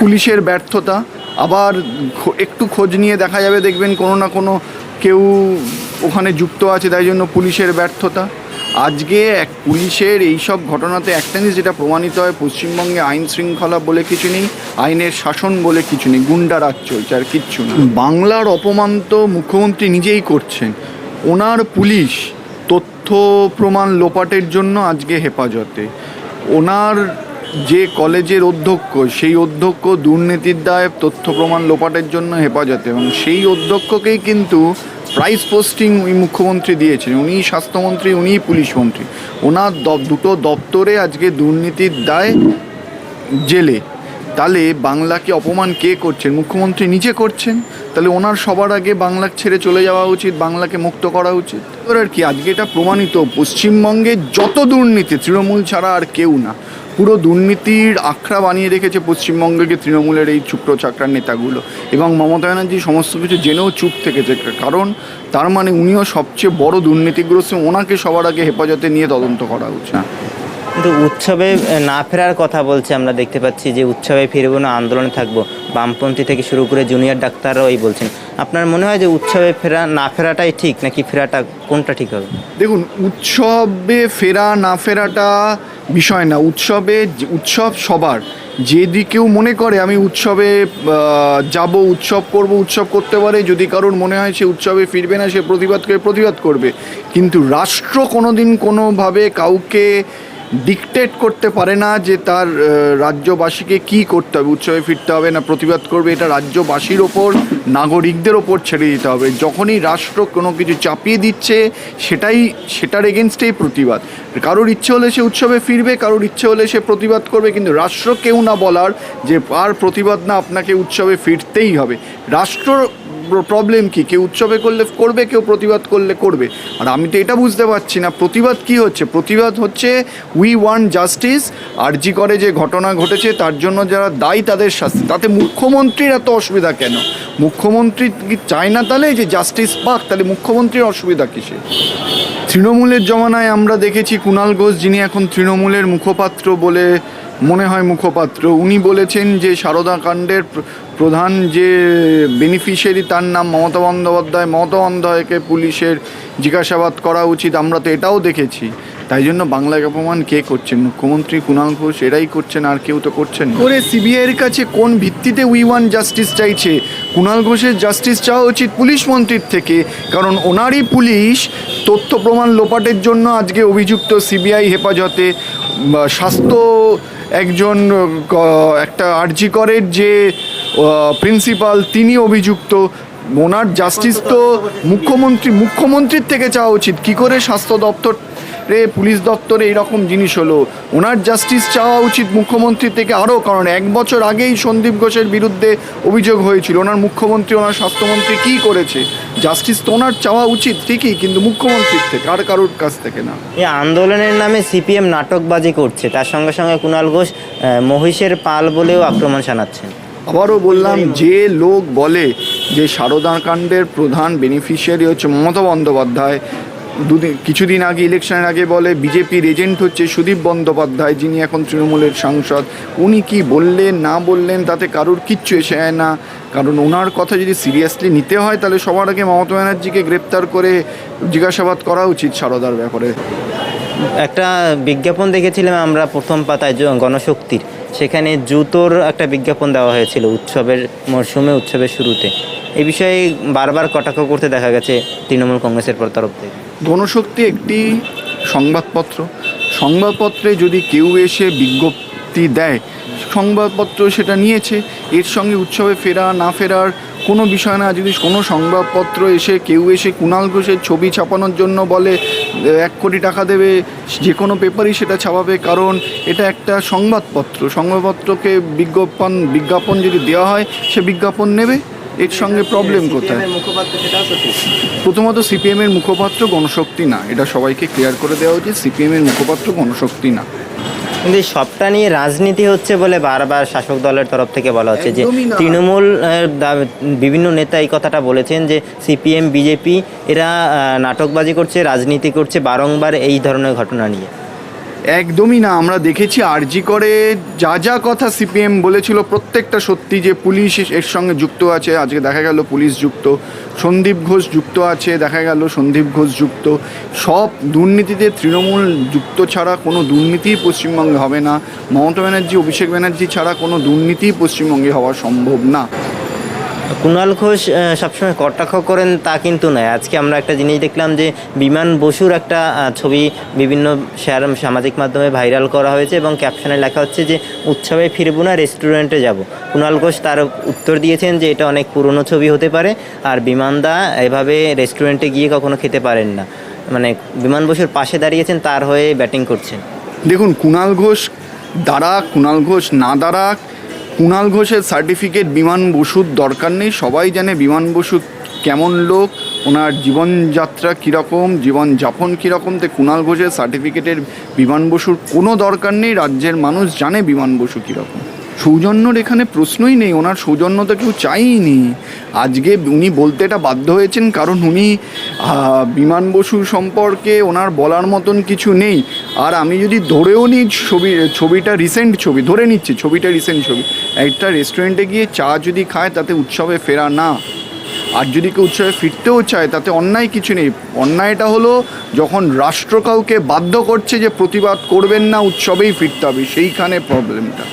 পুলিশের ব্যর্থতা, আবার একটু খোঁজ নিয়ে দেখা যাবে, দেখবেন কোনো না কোনো কেউ ওখানে যুক্ত আছে, তাই জন্য পুলিশের ব্যর্থতা। আজকে এক পুলিশের এইসব ঘটনাতে একটা জিনিস যেটা প্রমাণিত হয়, পশ্চিমবঙ্গে আইন শৃঙ্খলা বলে কিছু নেই, আইনের শাসন বলে কিছু নেই গুন্ডা রাজ চলছে আর কিচ্ছু না। বাংলার অপমান তো মুখ্যমন্ত্রী নিজেই করছেন। ওনার পুলিশ তথ্য প্রমাণ লোপাটের জন্য আজকে হেফাজতে। ওনার যে কলেজের অধ্যক্ষ, সেই অধ্যক্ষ দুর্নীতির দায়ে তথ্য প্রমাণ লোপাটের জন্য হেফাজতে। এবং সেই অধ্যক্ষকেই কিন্তু প্রাইস পোস্টিং ওই মুখ্যমন্ত্রী দিয়েছেন। উনি স্বাস্থ্যমন্ত্রী, উনিই পুলিশ মন্ত্রী। ওনার দুটো দপ্তরে আজকে দুর্নীতির দায় জেলে। তাহলে বাংলাকে অপমান কে করছেন? মুখ্যমন্ত্রী নিজে করছেন? তাহলে ওনার সবার আগে বাংলা ছেড়ে চলে যাওয়া উচিত, বাংলাকে মুক্ত করা উচিত? আর কি, আজকে এটা প্রমাণিত, পশ্চিমবঙ্গে যত দুর্নীতি, তৃণমূল ছাড়া আর কেউ না। পুরো দুর্নীতির আখড়া বানিয়ে রেখেছে পশ্চিমবঙ্গকে তৃণমূলের এই চুক্র চাকরার নেতাগুলো। এবং মমতা ব্যানার্জি সমস্ত কিছু জেনেও চুপ থেকেছে কারণ তার মানে উনিও সবচেয়ে বড় দুর্নীতিগ্রস্ত ওনাকে সবার আগে হেফাজতে নিয়ে তদন্ত করা উচিত। কিন্তু উৎসবে না ফেরার কথা বলছে আমরা দেখতে পাচ্ছি যে উৎসবে ফিরবো না আন্দোলনে থাকব। বামপন্থী থেকে শুরু করে জুনিয়র ডাক্তাররাও এই বলছেন। আপনার মনে হয় যে উৎসবে ফেরা না ফেরাটাই ঠিক নাকি ফেরাটা কোনটা ঠিক হবে? দেখুন উৎসবে ফেরা না ফেরাটা বিষয় না, উৎসবে উৎসব সবার। যদি কেউ মনে করে আমি উৎসবে যাব, উৎসব করব, উৎসব করতে পারে, যদি কারোর মনে হয় সে উৎসবে ফিরবে না, সে প্রতিবাদ করে প্রতিবাদ করবে। কিন্তু রাষ্ট্র কোনো দিন কোনোভাবে কাউকে ডিকটেট করতে পারে না যে তার রাজ্যবাসীকে কি করতে হবে, উৎসবে ফিরতে হবে না প্রতিবাদ করবে, এটা রাজ্যবাসীর ওপর, নাগরিকদের ওপর ছেড়ে দিতে হবে। যখনই রাষ্ট্র কোনো কিছু চাপিয়ে দিচ্ছে, সেটাই, সেটার এগেনস্টেই প্রতিবাদ। কারোর ইচ্ছে হলে সে উৎসবে ফিরবে, কারোর ইচ্ছে হলে সে প্রতিবাদ করবে, কিন্তু রাষ্ট্র কেউ না বলার যে আর প্রতিবাদ না আপনাকে উৎসবে ফিরতেই হবে। রাষ্ট্র প্রবলেম কি? কেউ উৎসবে করলে করবে, কেউ প্রতিবাদ করলে করবে। আর আমি তো এটা বুঝতে পারছি না, প্রতিবাদ কি হচ্ছে? প্রতিবাদ হচ্ছে উই ওয়ান জাস্টিস আরজি করে যে ঘটনা ঘটেছে, তার জন্য যারা দায়ী তাদের শাস্তি। তাতে মুখ্যমন্ত্রীর এত অসুবিধা কেন? মুখ্যমন্ত্রী কি চায় না তাহলে যে জাস্টিস পাক, তাহলে মুখ্যমন্ত্রীর অসুবিধা কিসে তৃণমূলের জমানায় আমরা দেখেছি কুণাল ঘোষ, যিনি এখন তৃণমূলের মুখপাত্র বলে মনে হয় মুখপাত্র। উনি বলেছেন যে সারদা কাণ্ডের প্রধান যে বেনিফিশিয়ারি তার নাম মমতা বন্দ্যোপাধ্যায়। মমতা বন্দ্যোপাধ্যায়কে পুলিশের জিজ্ঞাসাবাদ করা উচিত। আমরা তো এটাও দেখেছি। তাই জন্য বাংলায় অপমান কে করছেন মুখ্যমন্ত্রী কুণাল ঘোষ এরাই করছেন, আর কেউ তো করছেন। করে সিবিআইয়ের কাছে কোন ভিত্তিতে উই ওয়ান জাস্টিস চাইছে? কুণাল ঘোষের জাস্টিস চাওয়া উচিত পুলিশ মন্ত্রীর থেকে, কারণ ওনারই পুলিশ তথ্য প্রমাণ লোপাটের জন্য আজকে অভিযুক্ত সিবিআই হেফাজতে স্বাস্থ্য একজন একটা আরজি করের যে প্রিন্সিপাল তিনি অভিযুক্ত। ওনার জাস্টিস তো মুখ্যমন্ত্রী, মুখ্যমন্ত্রীর থেকে চাওয়া উচিত। কি করে স্বাস্থ্য দপ্তরে পুলিশ দপ্তরে এইরকম জিনিস হলো। ওনার জাস্টিস চাওয়া উচিত মুখ্যমন্ত্রীর থেকে আরও কারণ এক বছর আগেই সন্দীপ ঘোষের বিরুদ্ধে অভিযোগ হয়েছিল। ওনার মুখ্যমন্ত্রী ওনার স্বাস্থ্যমন্ত্রী কী করেছে? জাস্টিস তো ওনার চাওয়া উচিত ঠিকই কিন্তু মুখ্যমন্ত্রীর থেকে আর কারোর কাছ থেকে না। এই আন্দোলনের নামে সিপিএম নাটকবাজি করছে তার সঙ্গে সঙ্গে কুণাল ঘোষ মহিষের পাল বলেও আক্রমণ শানাচ্ছেন। আবারও বললাম যে লোক বলে যে সারদা কাণ্ডের প্রধান বেনিফিশিয়ারি হচ্ছে মমতা বন্দ্যোপাধ্যায় দুদিন, কিছুদিন আগে ইলেকশনের আগে বলে বিজেপির এজেন্ট হচ্ছে সুদীপ বন্দ্যোপাধ্যায়, যিনি এখন তৃণমূলের সাংসদ। উনি কি বললেন, না বললেন, তাতে কারোর কিচ্ছু এসে যায় না। কারণ ওনার কথা যদি সিরিয়াসলি নিতে হয়, তাহলে সবার আগে মমতা ব্যানার্জিকে গ্রেপ্তার করে জিজ্ঞাসাবাদ করা উচিত সারদার ব্যাপারে। একটা বিজ্ঞাপন দেখেছিলাম আমরা প্রথম পাতায় গণশক্তির। সেখানে জুতোর একটা বিজ্ঞাপন দেওয়া হয়েছিল উৎসবের মরশুমে, উৎসবের শুরুতে। এই বিষয়ে বারবার কটাক্ষ করতে দেখা গেছে তৃণমূল কংগ্রেসের তরফ থেকে গণশক্তি একটি সংবাদপত্র। সংবাদপত্রে যদি কেউ এসে বিজ্ঞপ্তি দেয়, সংবাদপত্র সেটা নিয়েছে, এর সঙ্গে উৎসবে ফেরা, না ফেরার কোনো বিষয় না। যদি কোনো সংবাদপত্র এসে কেউ এসে কুণাল ঘোষের ছবি ছাপানোর জন্য বলে, এক কোটি টাকা দেবে, যে কোনো পেপারই সেটা ছাপাবে, কারণ এটা একটা সংবাদপত্র। সংবাদপত্রকে বিজ্ঞাপন বিজ্ঞাপন যদি দেওয়া হয়, সে বিজ্ঞাপন নেবে। এর সঙ্গে প্রবলেম কোথায়? প্রথমত সিপিএম এর মুখপাত্র গণশক্তি না এটা সবাইকে ক্লিয়ার করে দেওয়া উচিত সিপিএম এর মুখপাত্র গণশক্তি না। কিন্তু এই সবটা নিয়ে রাজনীতি হচ্ছে বলে বারবার শাসক দলের তরফ থেকে বলা হচ্ছে যে তৃণমূল বিভিন্ন নেতা এই কথাটা বলেছেন যে সিপিএম বিজেপি এরা নাটকবাজি করছে রাজনীতি করছে বারংবার এই ধরনের ঘটনা নিয়ে। একদমই না, আমরা দেখেছি আরজি করে যা যা কথা সিপিএম বলেছিল প্রত্যেকটা সত্যি যে পুলিশ এর সঙ্গে যুক্ত আছে, আজকে দেখা গেল পুলিশ যুক্ত, সন্দীপ ঘোষ যুক্ত আছে, দেখা গেল সন্দীপ ঘোষ যুক্ত। সব দুর্নীতিতে তৃণমূল যুক্ত ছাড়া কোনো দুর্নীতিই পশ্চিমবঙ্গে হবে না। মমতা ব্যানার্জি, অভিষেক ব্যানার্জি ছাড়া কোনো দুর্নীতিই পশ্চিমবঙ্গে হওয়া সম্ভব না। কুণাল ঘোষ সবসময় কটাক্ষ করেন তা কিন্তু নয়। আজকে আমরা একটা জিনিস দেখলাম যে বিমান বসুর একটা ছবি বিভিন্ন শেয়ার সামাজিক মাধ্যমে ভাইরাল করা হয়েছে এবং ক্যাপশনে লেখা হচ্ছে যে, উৎসবে ফিরবো না রেস্টুরেন্টে যাব। কুণাল ঘোষ তার উত্তর দিয়েছেন যে, এটা অনেক পুরনো ছবি হতে পারে আর বিমানদা এভাবে রেস্টুরেন্টে গিয়ে কখনো খেতে পারেন না। মানে বিমান বসুর পাশে দাঁড়িয়েছেন, তার হয়ে ব্যাটিং করছেন। দেখুন, কুণাল ঘোষ দ্বারা, কুণাল ঘোষ না দ্বারা কুণাল ঘোষের সার্টিফিকেট বিমান বসুর দরকার নেই। সবাই জানে বিমান বসু কেমন লোক, ওনার জীবনযাত্রা কীরকম, জীবনযাপন কীরকম। তো কুণাল ঘোষের সার্টিফিকেটের বিমান বসুর কোনো দরকার নেই, রাজ্যের মানুষ জানে বিমান বসু কীরকম। সৌজন্যর এখানে প্রশ্নই নেই, ওনার সৌজন্য তো কেউ চাইনি। আজকে উনি বলতে এটা বাধ্য হয়েছেন, কারণ উনি বিমান বসু সম্পর্কে ওনার বলার মতন কিছু নেই। আর আমি যদি ধরেও নিই ছবি, ছবিটা রিসেন্ট ছবি, ধরে নিচ্ছি, ছবিটা রিসেন্ট ছবি একটা রেস্টুরেন্টে গিয়ে চা যদি খায়, তাতে উৎসবে ফেরা না। আর যদি কেউ উৎসবে ফিরতেও চায়, তাতে অন্যায় কিছু নেই। অন্যায়টা হলো, যখন রাষ্ট্র কাউকে বাধ্য করছে যে প্রতিবাদ করবেন না, উৎসবেই ফিরতে হবে। সেইখানে প্রবলেমটা